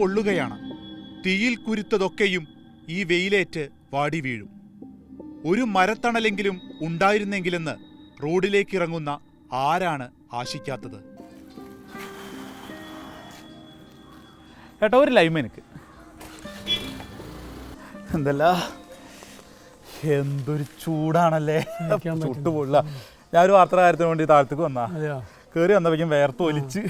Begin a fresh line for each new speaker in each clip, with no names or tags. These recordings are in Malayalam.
പൊള്ളുകയാണ്. തീയിൽ കുരുത്തതൊക്കെയും ഈ വെയിലേറ്റ് വാടി വീഴും. ഒരു മരത്തണലെങ്കിലും ഉണ്ടായിരുന്നെങ്കിലെന്ന് റോഡിലേക്ക് ഇറങ്ങുന്ന ആരാണ് ആശിക്കാത്തത്?
ഏട്ടാ ഒരു ലൈവ് എനിക്ക്. എന്തല്ല? എന്തൊരു ചൂടാണല്ലേ? ചുട്ടുപൊള്ള ഞാനൊരു വാർത്ത കാര്യത്തിന് വേണ്ടി താഴത്തേക്ക് വന്നാ.
കേറി
കയറി വന്നപ്പോഴേക്കും വേർത്ത് ഒലിച്ച്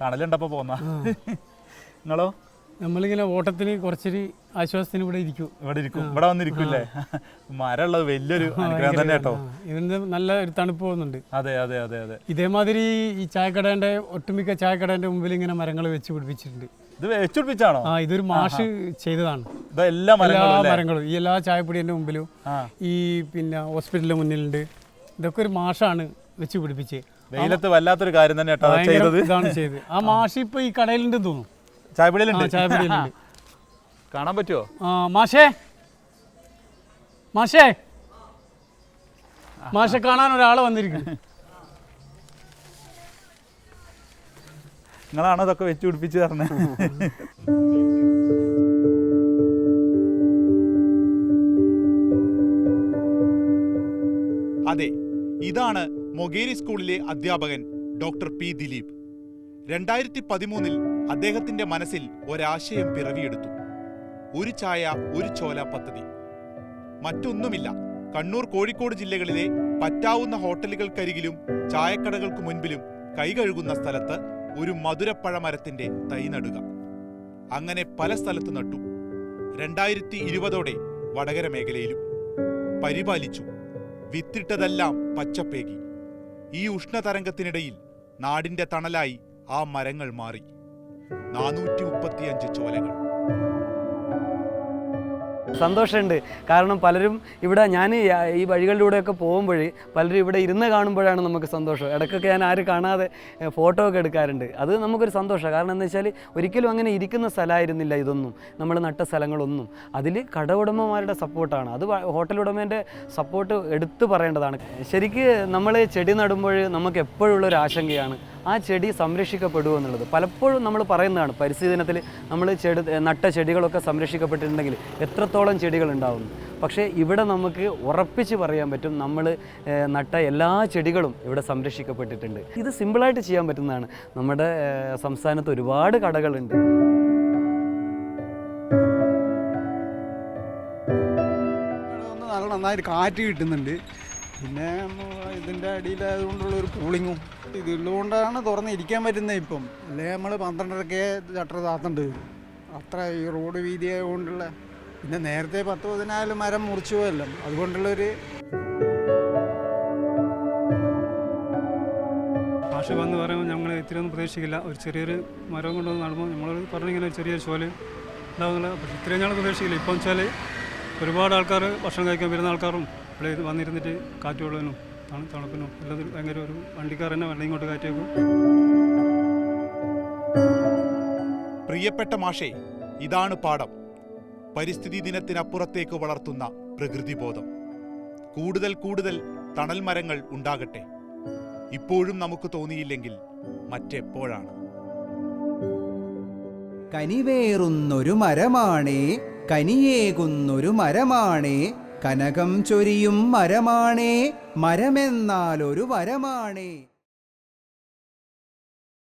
തണലുണ്ടപ്പോ പോന്നാ. നിങ്ങളോ?
നമ്മളിങ്ങനെ ഓട്ടത്തിന് കുറച്ചൊരു ആശ്വാസത്തിന് ഇവിടെ ഇരിക്കും.
ഇവിടെ ഇരിക്കും. ഇവിടെ വന്നിരിക്കൂല്ലേ? മരമുള്ളത് വലിയൊരു അനുഗ്രഹം തന്നെ കേട്ടോ
ഇതിന് നല്ല ഒരു തണുപ്പ് പോകുന്നുണ്ട്.
അതെ അതെ അതെ അതെ.
ഇതേമാതിരി ഈ ചായക്കടേന്റെ ഒട്ടുമിക്ക ചായക്കടേന്റെ മുമ്പിൽ ഇങ്ങനെ മരങ്ങൾ വെച്ച് പിടിപ്പിച്ചിട്ടുണ്ട്.
ഇത് വെച്ച് പിടിപ്പിച്ചാണോ?
ആ ഇതൊരു മാഷ് ചെയ്തതാണ്.
എല്ലാ മരങ്ങളും
ഈ എല്ലാ ചായപ്പൊടിയുടെ മുമ്പിലും ഈ പിന്നെ ഹോസ്പിറ്റലിന്റെ മുന്നിലുണ്ട്. ഇതൊക്കെ ഒരു മാഷാണ് വെച്ച് പിടിപ്പിച്ച്.
വെയിലത്ത് വല്ലാത്തൊരു കാര്യം തന്നെ ചെയ്തത്.
ഇതാണ് ചെയ്ത് ആ. മാഷ് ഇപ്പൊ ഈ കടയിലുണ്ടെന്ന് തോന്നുന്നു.
ചായപ്പിടിയിലുണ്ട്
ചായപ്പൊടിയിലുണ്ട്
കാണാൻ പറ്റുമോ
ആ മാഷേ. മാഷേ. മാഷെ കാണാൻ ഒരാളെ വന്നിരിക്കുന്നു.
നിങ്ങളാണ് ഇതൊക്കെ വെച്ച് പിടിപ്പിച്ച് തരണേ?
അതെ ഇതാണ് മൊഗേരി സ്കൂളിലെ അധ്യാപകൻ ഡോക്ടർ പി ദിലീപ്. രണ്ടായിരത്തി പതിമൂന്നിൽ അദ്ദേഹത്തിന്റെ മനസ്സിൽ ഒരാശയം പിറവിയെടുത്തു. ഒരു ചായ ഒരു ചോല പദ്ധതി. മറ്റൊന്നുമില്ല. കണ്ണൂർ കോഴിക്കോട് ജില്ലകളിലെ പറ്റാവുന്ന ഹോട്ടലുകൾക്കരികിലും ചായക്കടകൾക്ക് മുൻപിലും കൈകഴുകുന്ന സ്ഥലത്ത് ഒരു മധുരപ്പഴമരത്തിന്റെ തൈ നടുക. അങ്ങനെ പല സ്ഥലത്ത് നട്ടു. രണ്ടായിരത്തി ഇരുപതോടെ വടകര മേഖലയിലും. പരിപാലിച്ചു. വിത്തിട്ടതെല്ലാം പച്ചപ്പേകി. ഈ ഉഷ്ണതരംഗത്തിനിടയിൽ നാടിന്റെ തണലായി ആ മരങ്ങൾ മാറി. നാനൂറ്റി മുപ്പത്തിയഞ്ച് ചോലകൾ.
സന്തോഷമുണ്ട്. കാരണം പലരും ഇവിടെ ഞാൻ ഈ വഴികളിലൂടെയൊക്കെ പോകുമ്പോൾ പലരും ഇവിടെ ഇരുന്ന് കാണുമ്പോഴാണ് നമുക്ക് സന്തോഷം. ഇടയ്ക്കൊക്കെ ഞാൻ ആരും കാണാതെ ഫോട്ടോ ഒക്കെ എടുക്കാറുണ്ട്. അത് നമുക്കൊരു സന്തോഷമാണ്. കാരണം എന്താ വെച്ചാൽ ഒരിക്കലും അങ്ങനെ ഇരിക്കുന്ന സ്ഥലമായിരുന്നില്ല ഇതൊന്നും. നമ്മൾ നട്ട സ്ഥലങ്ങളൊന്നും. അതിൽ കടവുടമമാരുടെ സപ്പോർട്ടാണ്. അത് ഹോട്ടൽ ഉടമേന്റെ സപ്പോർട്ട് എടുത്തു പറയേണ്ടതാണ്. ശരിക്ക് നമ്മൾ ചെടി നടുമ്പോൾ നമുക്ക് എപ്പോഴുള്ള ഒരു ആശങ്കയാണ്. ആ ചെടി സംരക്ഷിക്കപ്പെടുമോ എന്നുള്ളത്. പലപ്പോഴും നമ്മൾ പറയുന്നതാണ് പരിസ്ഥിതി നമ്മൾ ചെടി നട്ട ചെടികളൊക്കെ സംരക്ഷിക്കപ്പെട്ടിട്ടുണ്ടെങ്കിൽ എത്രത്തോളം ചെടികൾ ഉണ്ടാവുന്നു. പക്ഷേ ഇവിടെ നമുക്ക് ഉറപ്പിച്ച് പറയാൻ പറ്റും നമ്മൾ നട്ട എല്ലാ ചെടികളും ഇവിടെ സംരക്ഷിക്കപ്പെട്ടിട്ടുണ്ട്. ഇത് സിമ്പിളായിട്ട് ചെയ്യാൻ പറ്റുന്നതാണ്. നമ്മുടെ സംസ്ഥാനത്ത് ഒരുപാട് കടകളുണ്ട്.
നന്നായിട്ട് കാറ്റ് കിട്ടുന്നുണ്ട്. പിന്നെ ഇതിന്റെ അടിയിലായതുകൊണ്ടുള്ള ഒരു കൂളിങ്ങും ഇതുള്ളതുകൊണ്ടാണ് തുറന്നിരിക്കാൻ പറ്റുന്നത് ഇപ്പം. അല്ലേ നമ്മൾ പന്ത്രണ്ടരക്കെ ഷട്ടർ താത്തണ്ട് അത്ര ഈ റോഡ് വീതി ആയതുകൊണ്ടുള്ള പിന്നെ നേരത്തെ പത്ത് പതിനാല് മരം മുറിച്ചു പോയല്ലോ. അതുകൊണ്ടുള്ളൊരു
ഭാഷ വന്ന് പറയുമ്പോൾ ഞങ്ങൾ ഇത്രയൊന്നും പ്രതീക്ഷിക്കില്ല. ഒരു ചെറിയൊരു മരം കൊണ്ടുവന്ന് നടുമ്പോൾ നമ്മൾ പറഞ്ഞിങ്ങനെ ചെറിയൊരു ചോല ഉണ്ടാകുന്നില്ല പക്ഷേ ഇത്രയും ഞങ്ങൾ പ്രതീക്ഷിക്കില്ല. ഇപ്പം വെച്ചാൽ ഒരുപാട് ആൾക്കാർ ഭക്ഷണം കഴിക്കാൻ വരുന്ന ആൾക്കാരും ഇവിടെ വന്നിരുന്നിട്ട് കാറ്റ് കൊള്ളാനും തണു തണുപ്പിനും എല്ലാത്തിനും ഭയങ്കര ഒരു വണ്ടിക്കാർ തന്നെ വെള്ളം ഇങ്ങോട്ട് കയറ്റിയേക്കും.
പ്രിയപ്പെട്ട മാഷേ ഇതാണ് പാഠം. പരിസ്ഥിതി ദിനത്തിനപ്പുറത്തേക്ക് വളർത്തുന്ന പ്രകൃതിബോധം. കൂടുതൽ കൂടുതൽ തണൽ മരങ്ങൾ ഉണ്ടാകട്ടെ. ഇപ്പോഴും നമുക്ക് തോന്നിയില്ലെങ്കിൽ മറ്റെപ്പോഴാണ്.
കനിവേറുന്നൊരു മരമാണേ കനിയേകുന്നൊരു മരമാണേ കനകം ചൊരിയും മരമാണേ മരമെന്നാൽ ഒരു വരമാണേ.